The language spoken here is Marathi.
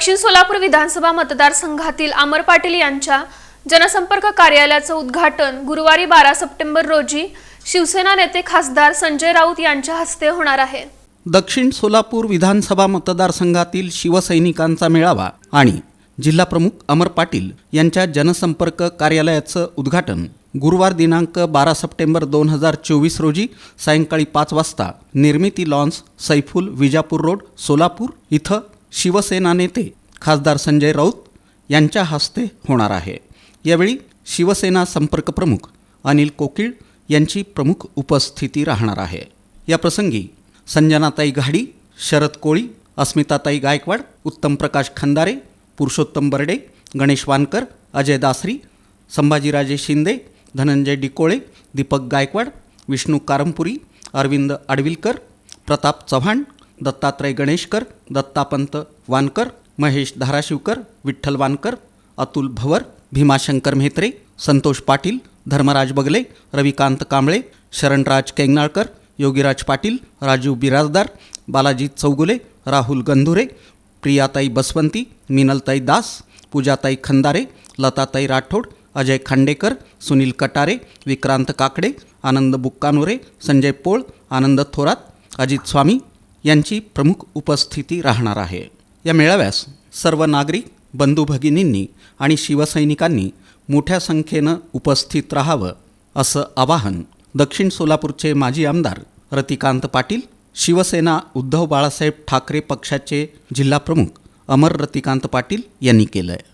दक्षिण सोलापूर विधानसभा मतदारसंघातील अमर पाटील यांच्या जनसंपर्क कार्यालयाचं उद्घाटन गुरुवारी बारा सप्टेंबर रोजी शिवसेना नेते खासदार संजय राऊत यांच्या हस्ते होणार आहे. दक्षिण सोलापूर विधानसभा मतदारसंघातील शिवसैनिकांचा मेळावा आणि जिल्हाप्रमुख अमर पाटील यांच्या जनसंपर्क कार्यालयाचं उद्घाटन गुरुवार दिनांक बारा सप्टेंबर दोन हजार चोवीस रोजी सायंकाळी पाच वाजता निर्मिती लॉन्स सैफुल विजापूर रोड सोलापूर इथं शिवसेना नेते खासदार संजय राऊत यांच्या हस्ते होणार आहे. यावेळी शिवसेना संपर्क प्रमुख अनिल कोकिळ यांची प्रमुख उपस्थिती राहणार आहे. या प्रसंगी संजनाताई घाडी शरद कोळी अस्मिताताई गायकवाड उत्तम प्रकाश खंदारे पुरुषोत्तम बर्डे गणेश वानकर अजय दासरी संभाजीराजे शिंदे धनंजय डिकोळे दीपक गायकवाड विष्णू कारमपुरी अरविंद आडविलकर प्रताप चव्हाण दत्तात्रय गणेशकर दत्तापंत वानकर महेश धाराशिवकर विठ्ठल वानकर अतुल भवर भीमाशंकर म्हेत्रे संतोष पाटील धर्मराज बगले रविकांत कांबळे शरणराज केंगनाळकर योगीराज पाटील राजू बिराजदार बालाजी चौगुले राहुल गंधुरे प्रियाताई बसवंती मिनलताई दास पूजाताई खंदारे लताताई राठोड अजय खांडेकर सुनील कटारे विक्रांत काकडे आनंद बुक्कानोरे संजय पोळ आनंद थोरात अजित स्वामी यांची प्रमुख उपस्थिती राहणार आहे. या मेळाव्यास सर्व नागरिक बंधू भगिनींनी आणि शिवसैनिकांनी मोठ्या संख्येनं उपस्थित राहावं असं आवाहन दक्षिण सोलापूरचे माजी आमदार रतिकांत पाटील शिवसेना उद्धव बाळासाहेब ठाकरे पक्षाचे जिल्हाप्रमुख अमर रतिकांत पाटील यांनी केलं आहे